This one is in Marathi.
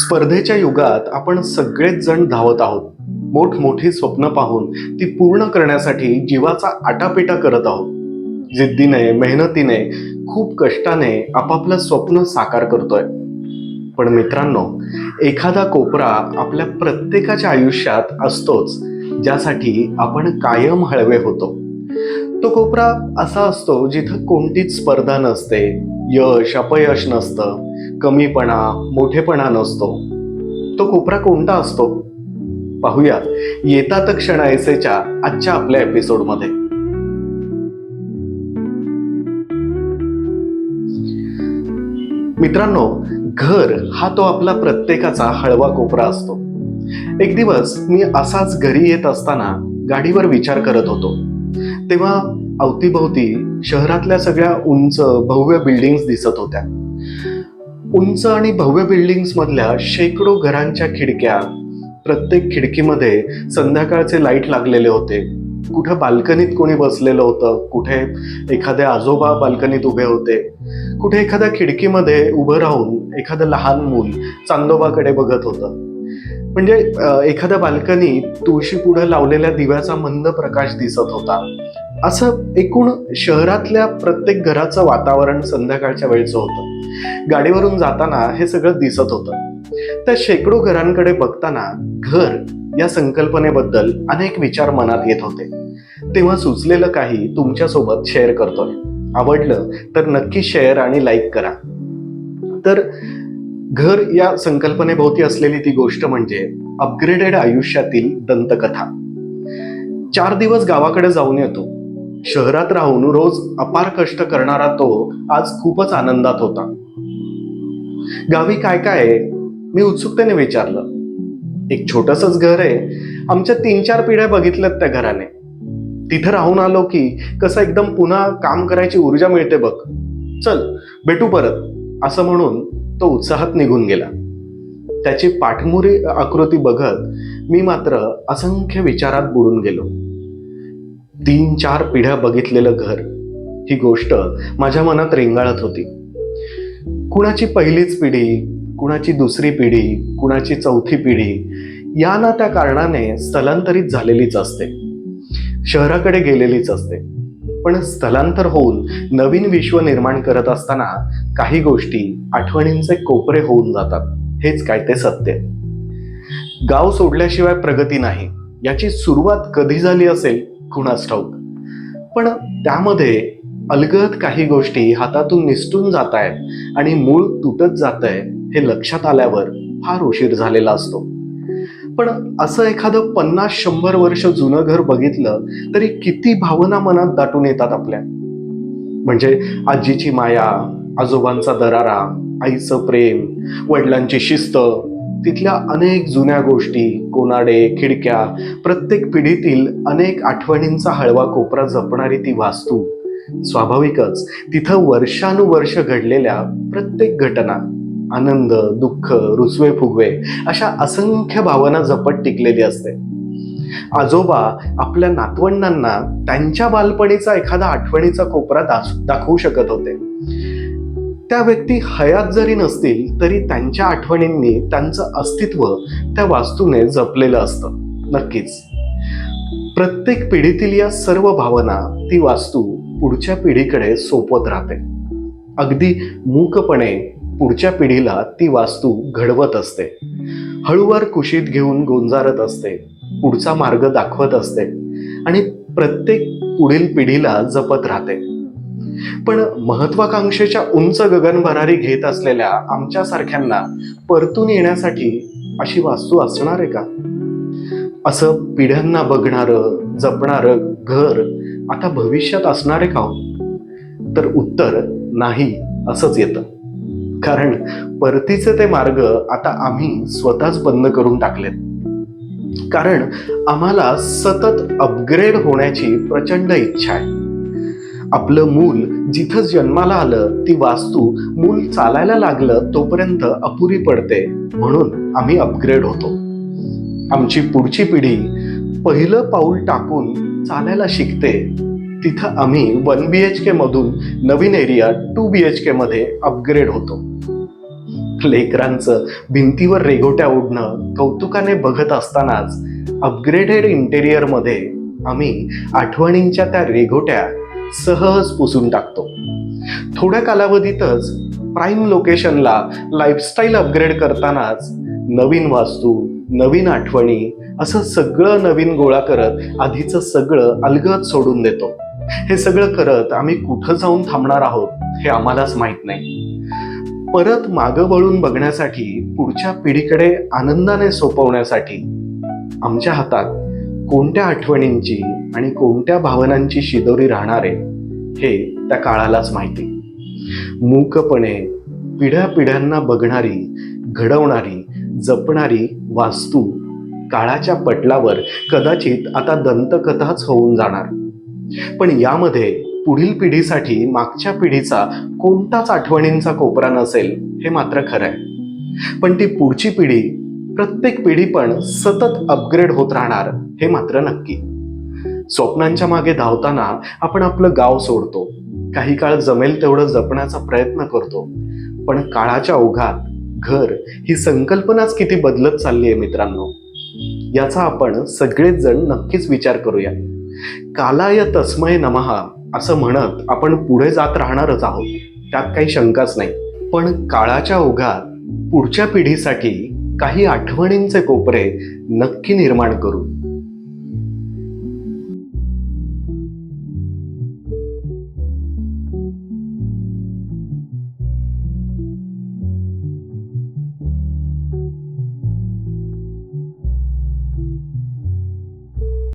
स्पर्धेच्या युगात आपण सगळेच जण धावत आहोत. मोठमोठी स्वप्न पाहून ती पूर्ण करण्यासाठी जीवाचा आटापिटा करत आहोत. जिद्दीने मेहनतीने खूप कष्टाने आपापलं स्वप्न साकार करतोय. पण मित्रांनो एखादा कोपरा आपल्या प्रत्येकाच्या आयुष्यात असतोच ज्यासाठी आपण कायम हळवे होतो. तो कोपरा असा असतो जिथं कोणतीच स्पर्धा नसते यश अपयश नसतं. कमीपणा मोठेपणा नसतो. तो कोपरा कोणता असतो? पाहूया येतात क्षण ऐसेच्या आजच्या आपल्या एपिसोडमध्ये. मित्रांनो घर हा तो आपला प्रत्येकाचा हळवा कोपरा असतो. एक दिवस मी असाच घरी येत असताना गाडीवर विचार करत होतो. तेव्हा अवतीभोवती शहरातल्या सगळ्या उंच भव्य बिल्डिंग्स दिसत होत्या. उंच आणि भव्य बिल्डिंग्स मधल्या शेकडो घरांच्या खिडक्या प्रत्येक खिडकीमध्ये संध्याकाळचे लाइट लागलेले होते. कुठं बाल्कनीत कोणी बसलेलं होतं कुठे एखादे आजोबा बाल्कनीत उभे होते कुठे एखाद्या खिडकीमध्ये उभं राहून एखादं लहान मूल चांदोबाकडे बघत होतं. म्हणजे एखाद्या बाल्कनीत तुळशी पुढं लावलेल्या दिव्याचा मंद प्रकाश दिसत होता. असं एकूण शहरातल्या प्रत्येक घराचं वातावरण संध्याकाळच्या वेळचं होतं. गाडीवरून जाताना हे सगळं दिसत होतं. त्या शेकडो घरांकडे बघताना घर या संकल्पनेबद्दल अनेक विचार मनात येत होते. तेव्हा सुचलेलं काही तुमच्यासोबत शेअर करतोय. आवडलं तर नक्की शेअर आणि लाईक करा. तर घर या संकल्पनेभोवती असलेली ती गोष्ट म्हणजे अपग्रेडेड आयुष्यातील दंतकथा. चार दिवस गावाकडे जाऊन येतो. शहरात राहून रोज अपार कष्ट करणारा तो आज खूपच आनंदात होता. गावी काय काय आहे मी उत्सुकतेने विचारलं. एक छोटसच घर आहे. आमच्या तीन चार पिढ्या बघितल्यात त्या घराने. तिथं राहून आलो की कसं एकदम पुन्हा काम करायची ऊर्जा मिळते बघ. चल भेटू परत असं म्हणून तो उत्साहात निघून गेला. त्याची पाठमुरी आकृती बघत मी मात्र असंख्य विचारात बुडून गेलो. तीन चार पिढ्या बघितलेलं घर. ही गोष्ट माझ्या मनात रेंगाळत होती. कुणाची पहिलीच पिढी कुणाची दुसरी पिढी कुणाची चौथी पिढी या ना त्या कारणाने स्थलांतरित झालेलीच असते. शहराकडे गेलेलीच असते. पण स्थलांतर होऊन नवीन विश्व निर्माण करत असताना काही गोष्टी आठवणींचे कोपरे होऊन जातात. हेच काय ते सत्य. गाव सोडल्याशिवाय प्रगती नाही. याची सुरुवात कधी झाली असेल? कुणास ठाऊक. पण त्यामध्ये अलगद काही गोष्टी हातातून निसटून जात आहेत आणि मूळ तुटत जात आहे हे लक्षात आल्यावर फार उशीर झालेला असतो. पण असं एखादं पन्नास शंभर वर्ष जुनं घर बघितलं तरी किती भावना मनात दाटून येतात आपल्या. म्हणजे आजीची माया आजोबांचा दरारा आईचं प्रेम वडिलांची शिस्त तिथल्या अनेक जुन्या गोष्टी कोनाडे खिडक्या प्रत्येक पिढीतील अनेक आठवणींचा हळवा कोपरा जपणारी ती वास्तू. स्वाभाविकच तिथं वर्षानुवर्ष घडलेल्या प्रत्येक घटना आनंद दुःख रुसवे फुगवे अशा असंख्य भावना जपत टिकलेली असते. आजोबा आपल्या नातवंडांना त्यांच्या बालपणीचा एखादा आठवणीचा कोपरा दाखवू शकत होते. त्या व्यक्ती हयात जरी नसतील तरी त्यांच्या आठवणींनी त्यांचं अस्तित्व त्या वास्तूने जपलेलं असतं. नक्कीच. प्रत्येक पिढीतील या सर्व भावना ती वास्तू पुढच्या पिढीकडे सोपवत राहते. अगदी मूकपणे पुढच्या पिढीला ती वास्तू घडवत असते. हळूवार कुशीत घेऊन गोंजारत असते पुढचा मार्ग दाखवत असते आणि प्रत्येक पुढील पिढीला जपत राहते. पण महत्वाकांक्षेच्या उंच गगनभरारी घेत असलेल्या आमच्यासारख्यांना परतून येण्यासाठी अशी वास्तू असणार आहे का? असं पिढ्यांना बघणारं जपणारं घर आता भविष्यात असणार आहे का हो? तर उत्तर नाही असंच येतं. कारण परतीचे ते मार्ग आता आम्ही स्वतःच बंद करून टाकलेत. कारण आम्हाला सतत अपग्रेड होण्याची प्रचंड इच्छा आहे. आपलं मूल जिथं जन्माला आलं ती वास्तू मूल चालायला लागलं तोपर्यंत अपुरी पडते. म्हणून आम्ही अपग्रेड होतो. आमची पुढची पिढी पहिलं पाऊल टाकून चालायला शिकते. तिथं आम्ही वन बी एच के मधून नवीन area two B H K मध्ये अपग्रेड होतो. लेकरांचं भिंतीवर रेघोट्या उडणं कौतुकाने बघत असतानाच अपग्रेडेड इंटेरियरमध्ये आम्ही आठवणींच्या त्या रेघोट्या सहज पुसून टाकतो. थोड्या कालावधीतच प्राईम लोकेशनला लाईफस्टाईल अपग्रेड करतानाच नवीन वास्तू नवीन आठवणी असं सगळं नवीन गोळा करत आधीचं सगळं अलगद सोडून देतो. हे सगळं करत आम्ही कुठं जाऊन थांबणार आहोत हे आम्हालाच माहीत नाही. परत मागं वळून बघण्यासाठी पुढच्या पिढीकडे आनंदाने सोपवण्यासाठी आमच्या हातात कोणत्या आठवणींची आणि कोणत्या भावनांची शिदोरी राहणार आहे हे त्या काळालाच माहिती. मूकपणे पिढ्या पिढ्यांना बघणारी घडवणारी जपणारी वास्तू काळाच्या पटलावर कदाचित आता दंतकथाच होऊन जाणार. पण यामध्ये पुढील पिढीसाठी मागच्या पिढीचा कोणताच आठवणींचा कोपरा नसेल हे मात्र खरं आहे पण ती पुढची पिढी प्रत्येक पिढी पण सतत अपग्रेड होत राहणार हे मात्र नक्की. स्वप्नांच्या मागे धावताना आपण आपलं गाव सोडतो. काही काळ जमेल तेवढं जपण्याचा प्रयत्न करतो. पण काळाच्या ओघात घर ही संकल्पनाच किती बदलत चालली आहे मित्रांनो? याचा आपण सगळेच जण नक्कीच विचार करूया. कालाय तस्मय नमहा असं म्हणत आपण पुढे जात राहणारच आहोत. त्यात काही शंकाच नाही. पण काळाच्या ओघात पुढच्या पिढीसाठी काही आठवणींचे कोपरे नक्की निर्माण करू.